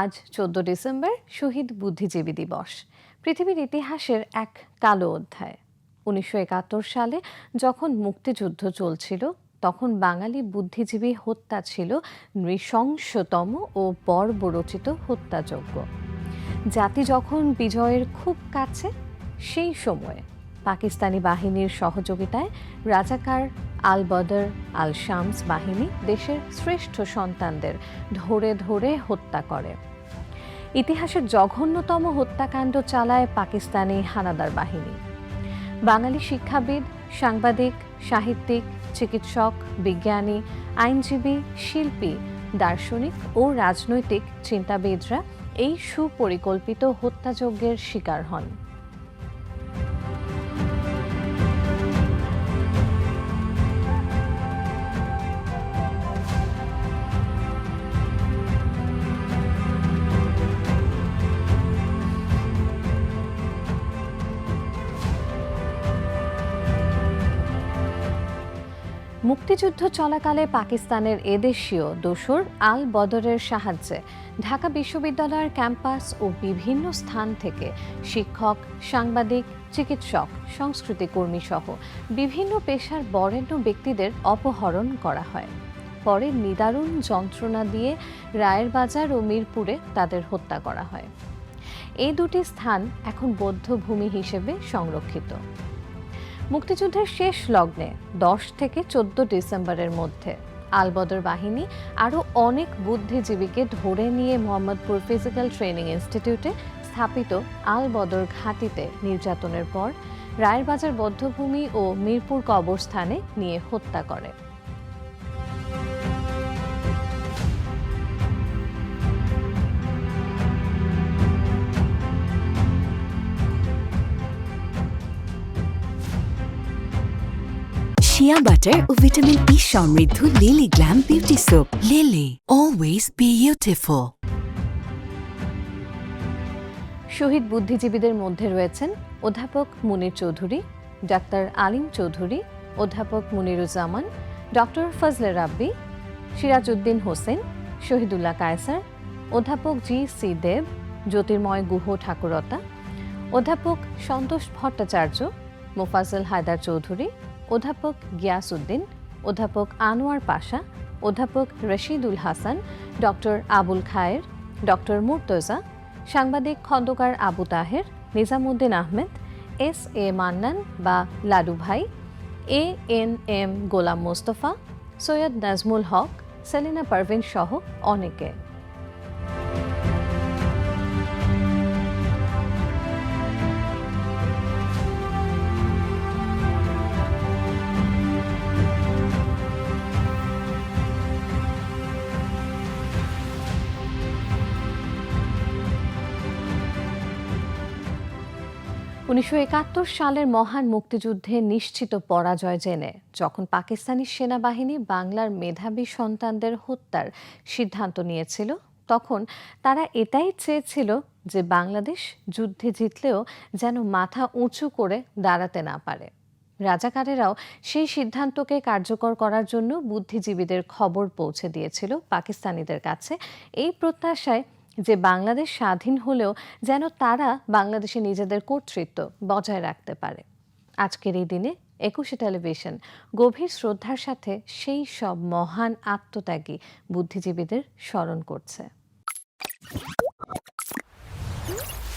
আজ চোদ্দ ডিসেম্বর, শহীদ বুদ্ধিজীবী দিবস। পৃথিবীর ইতিহাসের এক কালো অধ্যায়। উনিশশো একাত্তর সালে যখন মুক্তিযুদ্ধ চলছিল, তখন বাঙালি বুদ্ধিজীবী হত্যা ছিল নৃশংসতম ও বর্বরচিত হত্যাযজ্ঞ। জাতি যখন বিজয়ের খুব কাছে, সেই সময়ে পাকিস্তানি বাহিনীর সহযোগিতায় রাজাকার আল বদর আল শামস বাহিনী দেশের শ্রেষ্ঠ সন্তানদের ধরে ধরে হত্যা করে। ইতিহাসের জঘন্যতম হত্যাকাণ্ড চালায় পাকিস্তানি হানাদার বাহিনী। বাঙালি শিক্ষাবিদ, সাংবাদিক, সাহিত্যিক, চিকিৎসক, বিজ্ঞানী, আইনজীবী, শিল্পী, দার্শনিক ও রাজনৈতিক চিন্তাবিদরা এই সুপরিকল্পিত হত্যাযজ্ঞের শিকার হন। মুক্তিযুদ্ধ চলাকালে পাকিস্তানের এদেশীয় দোসর আল বদরের সাহায্যে ঢাকা বিশ্ববিদ্যালয়ের ক্যাম্পাস ও বিভিন্ন স্থান থেকে শিক্ষক, সাংবাদিক, চিকিৎসক, সংস্কৃতি কর্মী সহ বিভিন্ন পেশার বরেণ্য ব্যক্তিদের অপহরণ করা হয়। পরে নিদারুণ যন্ত্রণা দিয়ে রায়ের বাজার ও মিরপুরে তাদের হত্যা করা হয়। এই দুটি স্থান এখন বৌদ্ধভূমি হিসেবে সংরক্ষিত। মুক্তিযুদ্ধের শেষ লগ্নে দশ থেকে চোদ্দ ডিসেম্বরের মধ্যে আলবদর বাহিনী আরও অনেক বুদ্ধিজীবীকে ধরে নিয়ে মোহাম্মদপুর ফিজিক্যাল ট্রেনিং ইনস্টিটিউটে স্থাপিত আলবদর ঘাঁটিতে নির্যাতনের পর রায়েরবাজার বদ্ধভূমি ও মিরপুর কবরস্থানে নিয়ে হত্যা করে। শিয়া বাটার ও ভিটামিন ই সমৃদ্ধ Lily glam beauty soap Lily always beautiful শহীদ বুদ্ধিজীবীদের মধ্যে রয়েছেন অধ্যাপক মুনির চৌধুরী, ডাক্তার আলিম চৌধুরী, অধ্যাপক মুনিরুজ্জামান, ডক্টর ফজলে রাব্বি, সিরাজউদ্দিন হোসেন, শহীদুল্লাহ কায়সার, অধ্যাপক জি সি দেব, জ্যোতির্ময় গুহ ঠাকুরতা, অধ্যাপক সন্তোষ ভট্টাচার্য মোফাজল হায়দার চৌধুরী অধ্যাপক গিয়াসউদ্দিন, অধ্যাপক আনোয়ার পাশা, অধ্যাপক রশিদুল হাসান, ডক্টর আবুল খায়ের, ডক্টর মুর্তজা, সাংবাদিক খন্দকার আবু তাহের, নিজামুদ্দিন আহমেদ, এস এ মান্নান বা Ladu Bhai, A N M Golam Mostafa, Syed Nazmul Haque, Selina Parvin সহ অনেকে। উনিশশো একাত্তর সালের মহান মুক্তিযুদ্ধে নিশ্চিত পরাজয় জেনে, যখন পাকিস্তানি সেনাবাহিনী বাংলার মেধাবী সন্তানদের হত্যার সিদ্ধান্ত নিয়েছিল, তখন তারা এটাই চেয়েছিল যে বাংলাদেশ যুদ্ধে জিতলেও যেন মাথা উঁচু করে দাঁড়াতে না পারে। রাজাকারেরাও সেই সিদ্ধান্তকে কার্যকর করার জন্য বুদ্ধিজীবীদের খবর পৌঁছে দিয়েছিল পাকিস্তানিদের কাছে। এই প্রত্যাশায় যে বাংলাদেশ স্বাধীন হলেও যেন তারা বাংলাদেশে নিজেদের কর্তৃত্ব বজায় রাখতে পারে। আজকের এই দিনে একুশে টেলিভিশন গভীর শ্রদ্ধার সাথে সেই সব মহান আত্মত্যাগী বুদ্ধিজীবীদের স্মরণ করছে।